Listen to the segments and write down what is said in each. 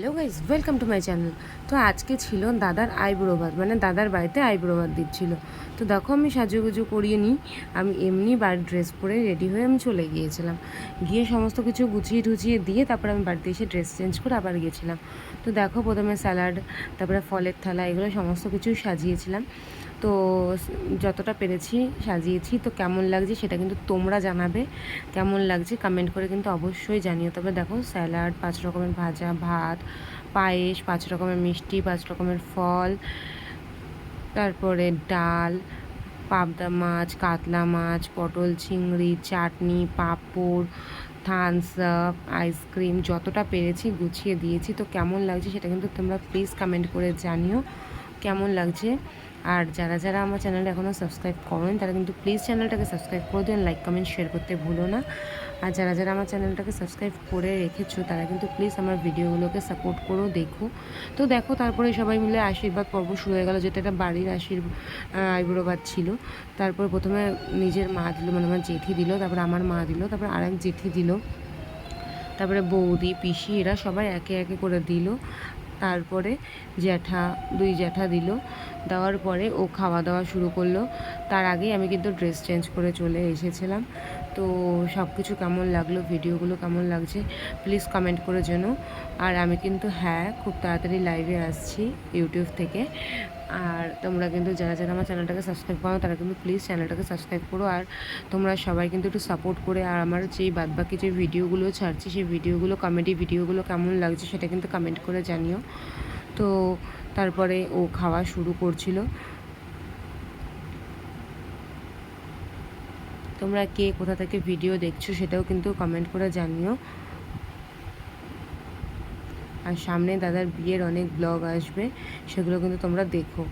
Hello guys welcome to my channel তো আজকে ছিল দাদার আইব্রো মানে দাদার বাড়িতে আইব্রো ভাত দিচ্ছিল। তো দেখো আমি সাজুগুজু করিয়ে নিই। আমি এমনি বাড়ির ড্রেস পরে রেডি হয়ে আমি চলে গিয়েছিলাম। গিয়ে সমস্ত কিছু গুছিয়ে টুছিয়ে দিয়ে তারপরে আমি বাড়িতে এসে ড্রেস চেঞ্জ করে আবার গিয়েছিলাম। তো দেখো প্রথমে স্যালাড তারপরে ফলের থালা, এগুলো সমস্ত কিছু সাজিয়েছিলাম। তো যতটা পেরেছি সাজিয়েছি, তো কেমন লাগছে সেটা কিন্তু তোমরা জানাবে। কেমন লাগছে কমেন্ট করে কিন্তু অবশ্যই জানিও। তবে দেখো স্যালাড পাঁচ রকমের ভাজা, ভাত, পায়েস, পাঁচ রকমের মিষ্টি, পাঁচ রকমের ফল, তারপরে ডাল, পাবদা মাছ, কাতলা মাছ, পটল চিংড়ি, চাটনি, পাঁপড় থামস আপ আইসক্রিম যতটা পেরেছি গুছিয়ে দিয়েছি। তো কেমন লাগছে সেটা কিন্তু তোমরা প্লিজ কমেন্ট করে জানিও। কেমন লাগছে? আর যারা যারা আমার চ্যানেলটা এখনও সাবস্ক্রাইব করেন, তারা কিন্তু প্লিজ চ্যানেলটাকে সাবস্ক্রাইব করে দিন লাইক কমেন্ট শেয়ার করতে ভুলো না। আর যারা যারা আমার চ্যানেলটাকে সাবস্ক্রাইব করে রেখেছো, তারা কিন্তু প্লিজ আমার ভিডিওগুলোকে সাপোর্ট করো, দেখো। তো দেখো, তারপরে সবাই মিলে আশীর্বাদ পর্ব শুরু হয়ে গেল, যেটা একটা বাড়ির আশীর্বাদ আইব্রোবাদ ছিল। তারপর প্রথমে নিজের মা দিল মানে আমার জেঠি দিল, তারপর আমার মা দিল, তারপর আরেক জেঠি দিল। তারপরে বৌদি, পিসি, এরা সবাই একে একে করে দিল। তারপরে জ্যাঠা, দুই জ্যাঠা দিল। দেওয়ার পরে ও খাওয়া দাওয়া শুরু করল। তার আগেই আমি কিন্তু ড্রেস চেঞ্জ করে চলে এসেছিলাম। তো সব কিছু কেমন লাগল? ভিডিওগুলো কেমন লাগছে? প্লিজ কমেন্ট করে যেন আর আমি কিন্তু হ্যাঁ খুব তাড়াতাড়ি লাইভে আসছি ইউটিউব থেকে। আর তোমরা কিন্তু যারা যারা আমার চ্যানেলটাকে সাবস্ক্রাইব করো, তারা কিন্তু প্লিজ চ্যানেলটাকে সাবস্ক্রাইব করো। আর তোমরা সবাই কিন্তু একটু সাপোর্ট করে, আর আমার যেই বাদবাকি যে ভিডিওগুলো ছাড়ছি, সেই ভিডিওগুলো কমেডি ভিডিওগুলো কেমন লাগছে সেটা কিন্তু কমেন্ট করে জানিও। তো তারপরে ও খাওয়া শুরু করছিল। তোমরা কে কোথা থেকে ভিডিও দেখছ সেটাও কিন্তু কমেন্ট করে জানিও। আর সামনে দাদার বিয়ের অনেক ব্লগ আসবে, সেগুলো কিন্তু তোমরা দেখো।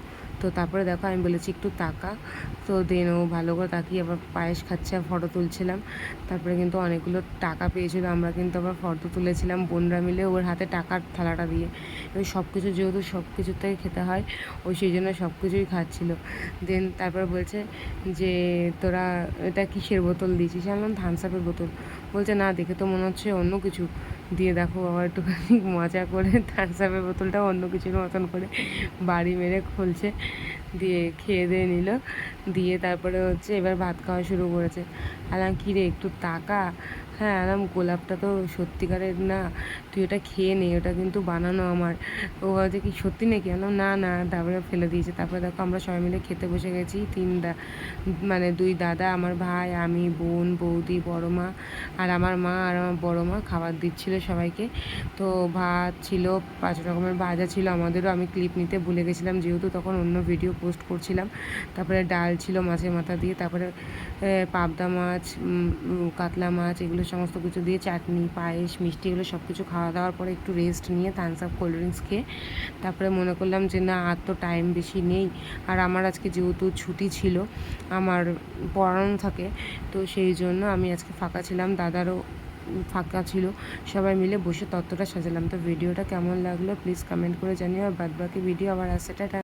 তো তারপরে দেখো, আমি বলেছি একটু তাকা। তো দেন ও ভালো করে তাকিয়ে আবার পায়েস খাচ্ছে, আর ফটো তুলছিলাম। তারপরে কিন্তু অনেকগুলো টাকা পেয়েছিল, আমরা কিন্তু আবার ফটো তুলেছিলাম বোনরা মিলে ওর হাতে টাকার থালাটা দিয়ে। এবার সব কিছু যেহেতু সব থেকে খেতে হয়, ও সেই জন্য সব কিছুই খাচ্ছিল। দেন তারপর বলছে যে, তোরা এটা কিসের বোতল দিয়েছিস? আমি বললাম থামসাপের বোতল। বলছে, না, দেখে তো মনে হচ্ছে অন্য কিছু। দিয়ে দেখো বাবা একটুখানি মজা করে থামসাপের বোতলটা অন্য কিছুর মতন করে বাড়ি মেরে খুলছে, দিয়ে খেয়ে দিয়ে নিল, দিয়ে তারপরে হচ্ছে এবার ভাত খাওয়া শুরু করেছে। আলাম কী রে একটু তাকা? হ্যাঁ আলাম গোলাপটা তো সত্যিকারের না, তুই ওটা খেয়ে নে, ওটা কিন্তু বানানো আমার। ও বলছে কি, সত্যি নাকি? আলাম না না। তারপরে ফেলে দিয়েছে। তারপরে দেখো আমরা সবাই মিলে খেতে বসে গেছি। তিন দা মানে দুই দাদা, আমার ভাই, আমি, বোন, বৌদি, বড় মা আর আমার মা আর আমার বড় মা খাবার দিচ্ছিল সবাইকে। তো ভাত ছিল, পাঁচ রকমের ভাজা ছিল, আমাদেরও আমি ক্লিপ নিতে ভুলে গেছিলাম, যেহেতু তখন অন্য ভিডিও পোস্ট করছিলাম। তারপরে ডাল ছিল মাছের মাথা দিয়ে, তারপরে পাবদা মাছ কাতলা মাছ, এগুলো সমস্ত কিছু দিয়ে চাটনি, পায়েস, মিষ্টি এগুলো সব কিছু খাওয়া দাওয়ার পরে একটু রেস্ট নিয়ে থামস আপ কোল্ড ড্রিঙ্কস খেয়ে তারপরে মনে করলাম যে না আর তো টাইম বেশি নেই। আর আমার আজকে যেহেতু ছুটি ছিল, আমার পড়ানো থাকে, তো সেই জন্য আমি আজকে ফাঁকা ছিলাম, দাদারও ফাঁকা ছিল, সবাই মিলে বসে তত্ত্বটা সাজালাম। তো ভিডিওটা কেমন লাগল প্লিজ কমেন্ট করে জানিও। আর বাদবাকি ভিডিও আবার আসছে, টাটা।